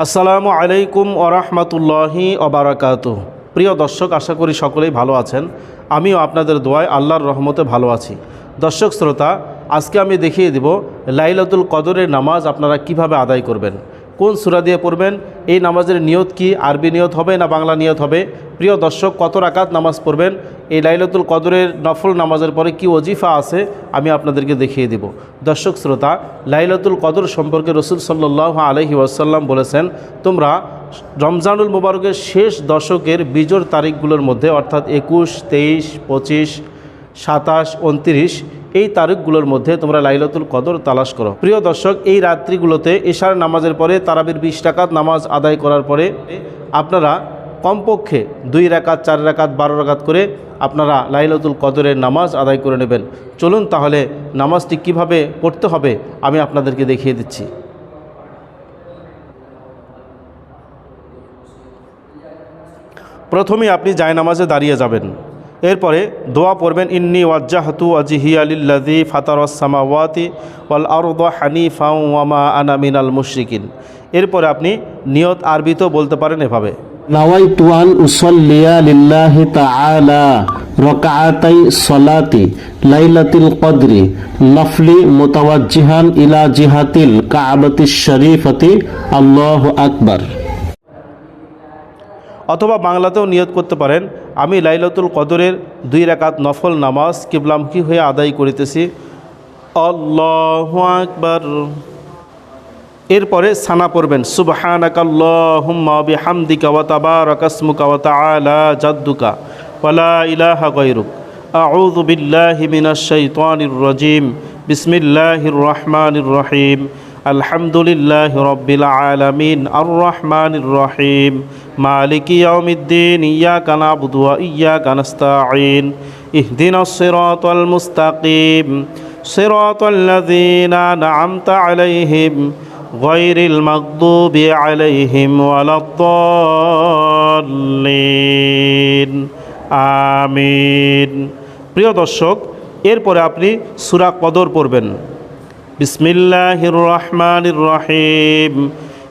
আসসালামু আলাইকুম ওরহমতুল্লাহি অবরাকাত প্রিয় দর্শক, আশা করি সকলেই ভালো আছেন। আমিও আপনাদের দোয়ায় আল্লাহর রহমতে ভালো আছি। দর্শক, শ্রোতা, আজকে আমি দেখিয়ে দিব লাইলাতুল কদরের নামাজ আপনারা কীভাবে আদায় করবেন, কোন সুরা দিয়ে পড়বেন এই নামাজের নিয়ত কি? আরবি নিয়ত হবে না বাংলা নিয়ত হবে? প্রিয় দর্শক, কত রাকাত নামাজ পড়বেন? এই লাইলাতুল কদরের নফল নামাজের পরে কি ওজিফা আছে? আমি আপনাদেরকে দেখিয়ে দিব। দর্শক, শ্রোতা, লাইলাতুল কদর সম্পর্কে রসুল সাল্লাহ আলহি ওয়াসাল্লাম বলেছেন, তোমরা রমজানুল মুবারকের শেষ দশকের বিজোর তারিখগুলোর মধ্যে, অর্থাৎ একুশ, তেইশ, পঁচিশ, সাতাশ, উনত্রিশ এই তারিখগুলোর মধ্যে তোমরা লাইলাতুল কদর তালাশ করো। প্রিয় দর্শক, এই রাত্রিগুলোতে এশার নামাজের পরে তারাবির বিশ টাকাত নামাজ আদায় করার পরে আপনারা কমপক্ষে দুই রাকাত, চার রাকাত, বারো রাকাত করে আপনারা লাইলাতুল কদরের নামাজ আদায় করে নেবেন। চলুন তাহলে নামাজটি কীভাবে পড়তে হবে আমি আপনাদেরকে দেখিয়ে দিচ্ছি। প্রথমেই আপনি জায়নামাজে দাঁড়িয়ে যাবেন। এরপরে দোয়া পড়বেন ইন্নি ওয়াজ্জাহাতু ওয়াজিহি আলিল্লাদি ফাতারসামাওয়াতি ওয়াল আরদ হানিফা ওয়ামা আনা মিনাল মুশরিকিন এরপরে আপনি নিয়ত আরবিতেও বলতে পারেন এভাবে نويت أن أصلي لله تعالى ركعتي صلاة ليلة القدر نفلي متوجها إلى جهة الكعبة الشريفة الله أكبر অথবা বাংলাতেও নিয়ত করতে পারেন, আমি লাইলাতুল কদরের দুই রাকাত নফল নামাজ কিবলামুখী হয়ে আদায় করিতেছি। আল্লাহ আকবার। এরপরে সানা পড়বেন, সুবহানাকাল্লাহুম্মা বিহামদিকা ওয়া তাবারাকাসমুকা ওয়া তাআলা জাদ্দুকা ওয়ালা ইলাহা আর রহমানির রহিম। মালিকি ইয়াউমিদ্দিন ইয়াকা না'বুদু ওয়া ইয়াকা নাস্তাঈন ইহদিনাস সিরাতাল মুস্তাকিম সিরাতাল লাযীনা আন'আমতা আলাইহিম غير المغضوب عليهم ولا الضالين আমিন প্রিয় দর্শক এরপরে আপনি সূরা কদর পড়বেন বিসমিল্লাহির রহমানির রহিম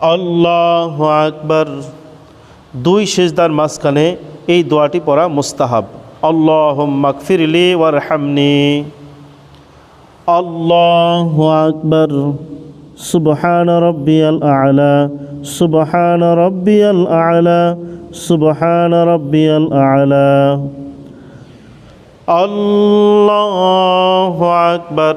আল্লাহ আকবার। দুই সেজদার মাঝখানে এই দোয়াটি পড়া মুস্তাহাব। আল্লাহ মাকফিরলি ওয়ারহামনি। আল্লাহ আকবার। সুবহান রব্বিয়াল আলা, সুবহান রব্বিয়াল আলা, সুবহান রব্বিয়াল আলা। আল্লাহ আকবার।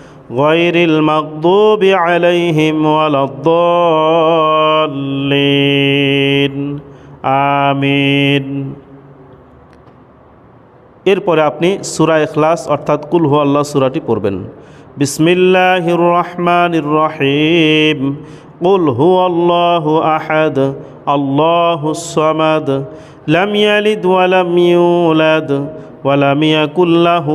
غير المغضوب عليهم ولا الضالين আমিন এরপরে আপনি সূরা ইখলাস অর্থাৎ কুল হু আল্লাহ সূরাটি পড়বেন বিসমিল্লাহির রহমানির রহিম কুল হু আল্লাহু আহাদ আল্লাহুস সামাদ লাম ইয়ালিদ ওয়া লাম ইউলাদ ওয়া লাম ইয়াকুল লাহু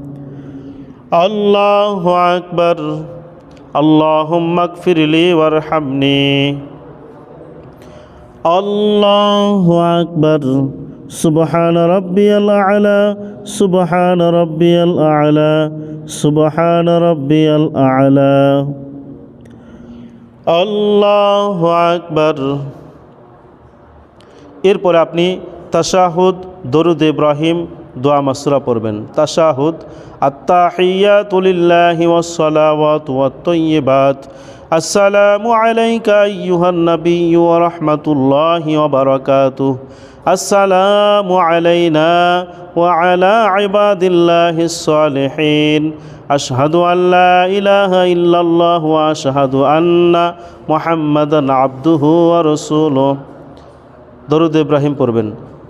আল্লাহ আকবর। আল্লাহ মকফিরলি ওয়ারহামনি। আল্লাহ আকবর। সুবহান রব্বিয়াল আলা, সুবহান রব্বিয়াল আলা, সুবহান রব্বিয়াল আলা। আল্লাহ আকবর। এরপর আপনি তাশাহুদ, দরুদ ইব্রাহিম দোয়া মাসুরা পড়বেন। তাশাহুদ আত্তাহিয়াতুলিল্লাহি ওয়াসসালাওয়াত ওয়াত-তাইয়্যিবাত আসসালামু আলাইকা আইয়ুহান নাবিয়্যু ওয়া রাহমাতুল্লাহি ওয়া বারাকাতুহু। আসসালামু আলাইনা ওয়া আলা ইবাদিল্লাহিস সালিহিন আশহাদু আন লা ইলাহা ইল্লাল্লাহু ওয়া আশহাদু আন্না মুহাম্মাদান আবদুহু ওয়া রাসূলুহু। দরুদ ইব্রাহিম পড়বেন।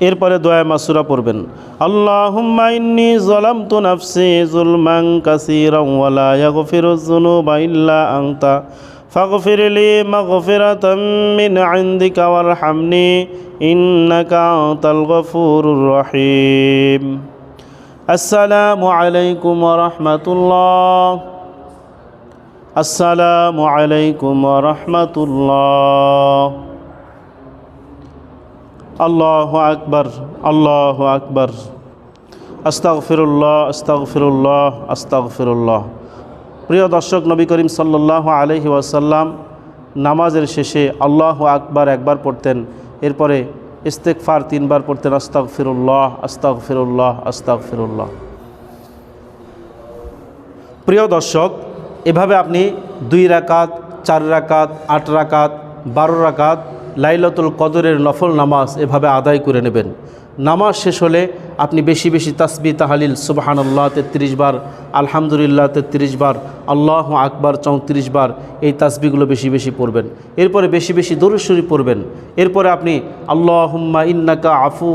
এরপরে দোয়া মাসুরা পড়বেন। আল্লাহুম্মা ইন্নি যালামতু নাফসি যুলমান কাসীরান ওয়া লা ইয়াগফিরুয যুনুবা ইল্লা আনতা। ফাগফির লি মাগফিরাতাম মিন ইনদিকা ওয়ারহামনি, ইন্নাকা আনতাল গফুরুর রহিম। আসসালামু আলাইকুম ওয়া রাহমাতুল্লাহ। আসসালামু আলাইকুম ওয়া রাহমাতুল্লাহ। আল্লাহ আকবর আল্লাহ আকবর। আস্তাক ফিরুল্লাহ আস্তাব আস্তাগফিরুল্লাহ আস্তাগফিরুল্লাহ আস্তাগফিরুল্লাহ। প্রিয় দর্শক, নবী করিম সাল্লাহ আলহি ওয়াসাল্লাম নামাজের শেষে আল্লাহ আকবার একবার পড়তেন। এরপরে ইস্তেকফার তিনবার পড়তেন, আস্তাগফিরুল্লাহ আস্তাগফিরুল্লাহ আস্তাগফিরুল্লাহ। প্রিয় দর্শক, এভাবে আপনি দুই রাকাত, চার রাকাত, আট রাকাত, বারো রাকাত লাইলাতুল কদরের নফল নামাজ এভাবে আদায় করে নেবেন। নামাজ শেষ হলে আপনি বেশি বেশি তাসবি, তাহালিল, সুবাহানাল্লাহ, তেত্রিশ বার, আলহামদুলিল্লাহ, তেত্রিশ বার, আল্লাহ আকবার, চৌত্রিশ বার এই তাসবিগুলো বেশি বেশি পড়বেন। এরপরে বেশি বেশি দরুশ্বরী পড়বেন। এরপরে আপনি আল্লাহুম্মা ইন্নাকা আফু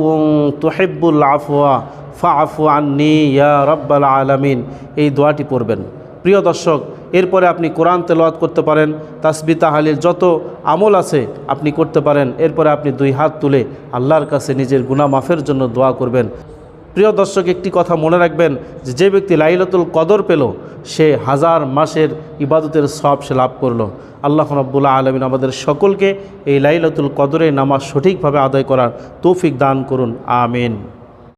তোহেব্বুল আফুয়া ফা আফু আন্নি ইয়া রব্বাল আলামিন এই দোয়াটি পড়বেন। প্রিয় দর্শক এরপরে আপনি কোরআন তেলাওয়াত করতে পারেন তাসবি তাহালিল যত আমল আছে আপনি করতে পারেন। এরপরে আপনি দুই হাত তুলে আল্লাহর কাছে নিজের গুনাহ মাফের জন্য দোয়া করবেন। প্রিয় দর্শক, একটি কথা মনে রাখবেন যে যে ব্যক্তি লাইলাতুল কদর পেল, সে হাজার মাসের ইবাদতের সব সে লাভ করল। আল্লাহ রব্বুল্লাহ আলমিন আমাদের সকলকে এই লাইলাতুল কদরে নামাজ সঠিকভাবে আদায় করার তৌফিক দান করুন। আমিন।